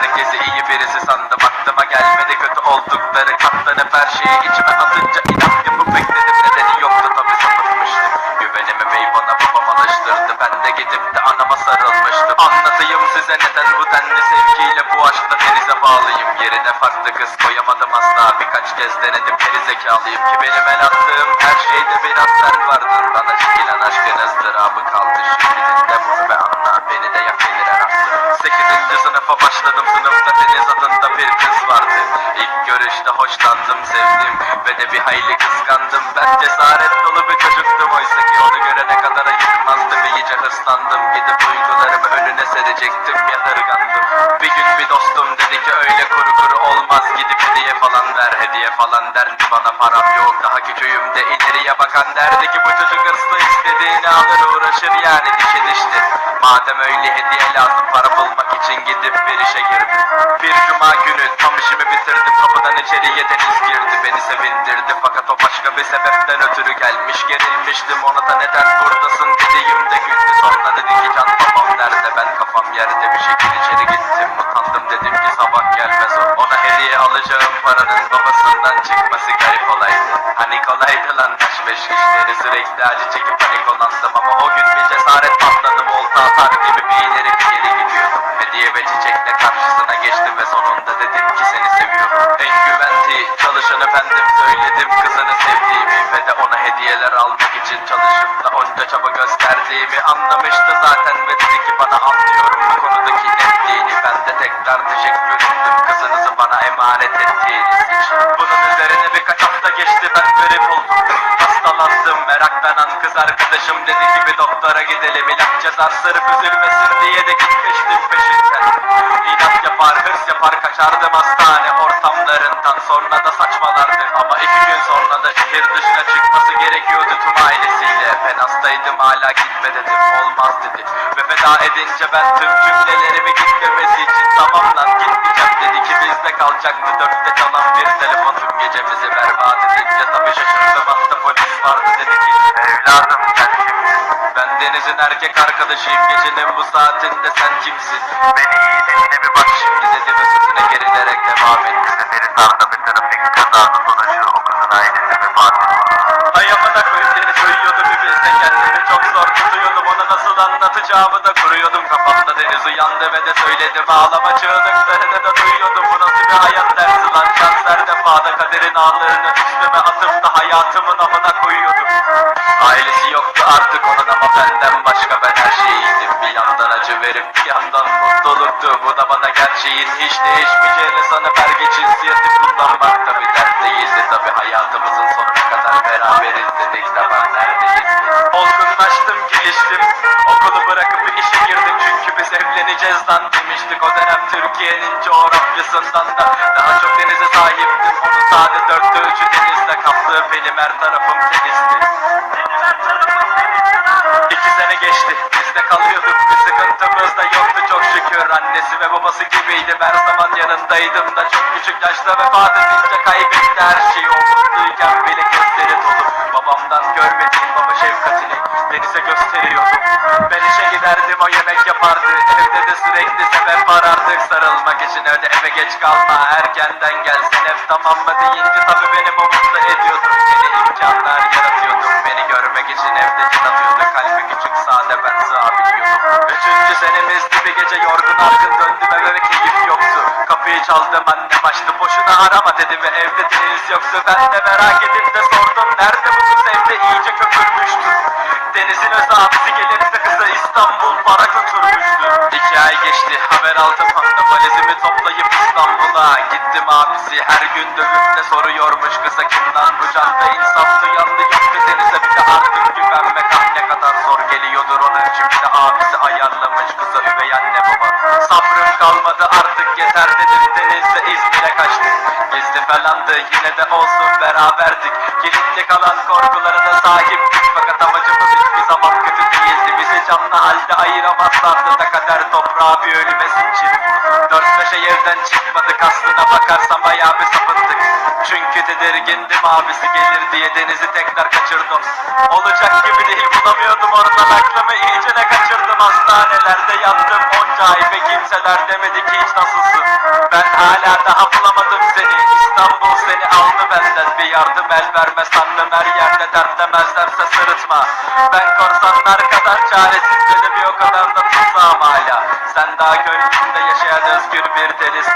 Herkesi iyi birisi sandım aklıma gelmedi. Kötü oldukları katlanıp her şeyi içime Yerine farklı kız koyamadım asla. Birkaç kez denedim geri zekalıyım Ki benim el attığım her şeyde biraz sen vardın Bana çekilen aşkın ızdırabı kaldı. Şimdi dinle bunu ve anla Beni de yak gelir her aklı Sekizinci sınıfa başladım sınıfta Deniz adında bir kız vardı. İlk görüşte hoşlandım sevdim Ve de bir hayli kıskandım. Ben cesaret dolu bir çocuktum Oysa ki onu görene kadar ayırmazdım. İyice hırslandım Gidip duygularımı önüne serecektim. Yadırgandım Bir gün bir dostum dedi ki öyle kuru kuru olmaz Gidip hediye falan ver Hediye falan derdi bana param yok Daha küçüğüm de ileriye bakan derdi ki Bu çocuk hırslı istediğini alır uğraşır yani dişe dişli. Madem öyle hediye lazım para bulmak için gidip bir işe girdim. Bir cuma günü tam işimi bitirdim Kapıdan içeriye deniz girdi Beni sevindirdi. Fakat o başka bir sebepten ötürü gelmiş Gerilmiştim. Ona da neden buradasın? dediğimde güldü. Sonra dedi ki can babam kafam yerde bir şekilde içeri gittim. Utandım dedim ki sabah gelmez o. Ona hediye alacağım paranın babasından çıkması garip olaydı. Hani kolaydı lan taş beş işleri sürekli acı çekip panik olandım Ama o gün bir cesaret patladı. Volta atar gibi bir ileri bir geri gidiyordum Hediye ve çiçekle karşısına geçtim ve sonunda dedim ki seni seviyorum. En güvendiği çalışan efendim söyledim kızını sevdiğimi Ve de ona hediyeler almak için çalışıp da onca çaba gösterdiğimi Anlamıştı zaten ve dedi ki bana netliğini Teşekkür ettim. Kızınızı bana emanet ettiğiniz için. Bunun üzerine birkaç hafta geçti ben garip oldum. Hastalandım meraktanan kız arkadaşım dedi ki bir doktora gidelim ilaç yazar sırf üzülmesin diye de gitmiştim peşinden. İnat yapar hırs yapar kaçardım hastane ortamlarından. Sonra da saçmalardı Ama iki gün sonra da şehir dışına çıkması gerekiyordu. Tüm Ben hastaydım hala gitme dedim. Olmaz dedi. Ve feda edince ben tüm cümlelerimi gitmemesi için tamam lan gitmeyeceğim dedi ki bizde kalacaktı dörtte çalan bir telefon. Tüm gecemizi berbat edince tabii şaşırdım. Hatta polis vardı dedi ki Evladım sen kimsin? Ben Deniz'in erkek arkadaşıyım. Gecenin bu saatinde sen kimsin? Beni anlatacağımı da kuruyordum Kafamda Deniz. Uyandı ve de söyledim Ağlama çığlıklarını da duyuyordum. Bu nasıl bir hayat dersi lan? Şans her defada kaderin ağlarını üstüme atıp da hayatımın amına koyuyordum. Ailesi yoktu artık onun ama benden başka ben her şeyiydim. Bir yandan acı verip bir yandan mutluluktu Bu da bana gerçeğin hiç değişmeyeceğini sanıp her cinsiyeti kullanmak da bir dert değildi Tabi hayatımızın sonuna kadar beraberiz dedik. De biz evleneceğiz lan demiştik O dönem Türkiye'nin coğrafyasından da. Daha çok denize sahiptim Onun sade dörtte üçü denizle kaplı benim her tarafım denizdi. İki sene geçti biz de kalıyorduk bir sıkıntımız da yoktu çok şükür. Annesi ve babası gibiydi her zaman yanındaydım da. Çok küçük yaşta vefat edince kaybetti her şeyi O mutluyken bile gözleri dolu Babamdan görmediğim baba şefkatini denize gösteriyordum Ben işe giderdim o yemek yapardı. Evde de sürekli sebep arardık. Sarılmak için Öyle eve geç kalma erkenden gelsin. Ev tamam mı deyince tabi beni bu mutlu ediyordu. Yeni imkanlar yaratıyordum beni görmek için evde cin atıyordu Kalbi küçük sade ben sığabiliyordum. Üçüncü senemizdi bir gece yorgun argın döndüm. Eve ve keyif yoktu. Kapıyı çaldım annem açtı. Boşuna arama dedi ve evde deniz yoktu. Ben de merak edip de sordum nerede İstanbul'a Gittim abisi her gün dövüp de soruyormuş kıza kim lan bu canda insaf duyandı yoktu denize bir de artık güvenmek ah ne kadar zor geliyordur onun için. Bir de abisi ayarlamış kıza üvey anne baba. Sabrım kalmadı artık yeter dedim denizde İzmir'e kaçtık. Gizli falandı yine de olsun beraberdik. Kilitli kalan korkulara da sahiptik Fakat amacımız hiçbir zaman kötü değildi. Bizi canlı halde ayıramazlardı. Da kader toprağa bir ölüme zincir Dört beş ay evden çıkmadık aslına bakarsam bayağı bir sapıttık. Çünkü tedirgindim abisi gelir diye denizi tekrar kaçırdım. Olacak gibi değil bulamıyordum oradan aklımı iyicene kaçırdım. Hastanelerde yattım onca ay ve kimseler demedi ki hiç nasılsın? Ben hala daha bulamadım seni. İstanbul seni aldı benden. Bir yardım el verme sandım her yerde dert demezlerse sırıtma. Ben korsanlar kadar çaresiz ve de bir o kadar da hala Sen daha gönlümde yaşayan özgür bir deniz